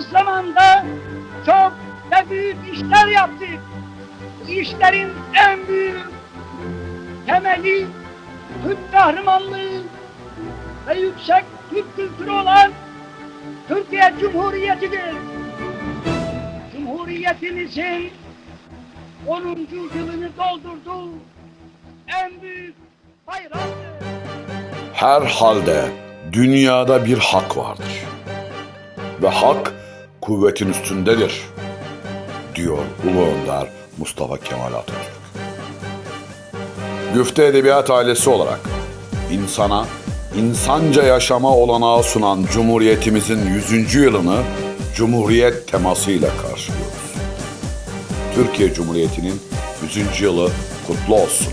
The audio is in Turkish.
zamanda çok ve büyük işler yaptık. Bu işlerin en büyük temeli Türk kahramanlığı ve yüksek Türk kültürü olan Türkiye Cumhuriyeti'dir. Cumhuriyetimizin 10. yılını doldurdu. En büyük bayramdır. Herhalde dünyada bir hak vardır. Ve hak kuvvetin üstündedir, diyor Ulu Önder Mustafa Kemal Atatürk. Güfte Edebiyat ailesi olarak insana insanca yaşama olanağı sunan Cumhuriyetimizin 100. yılını Cumhuriyet temasıyla karşılıyoruz. Türkiye Cumhuriyeti'nin 100. yılı kutlu olsun.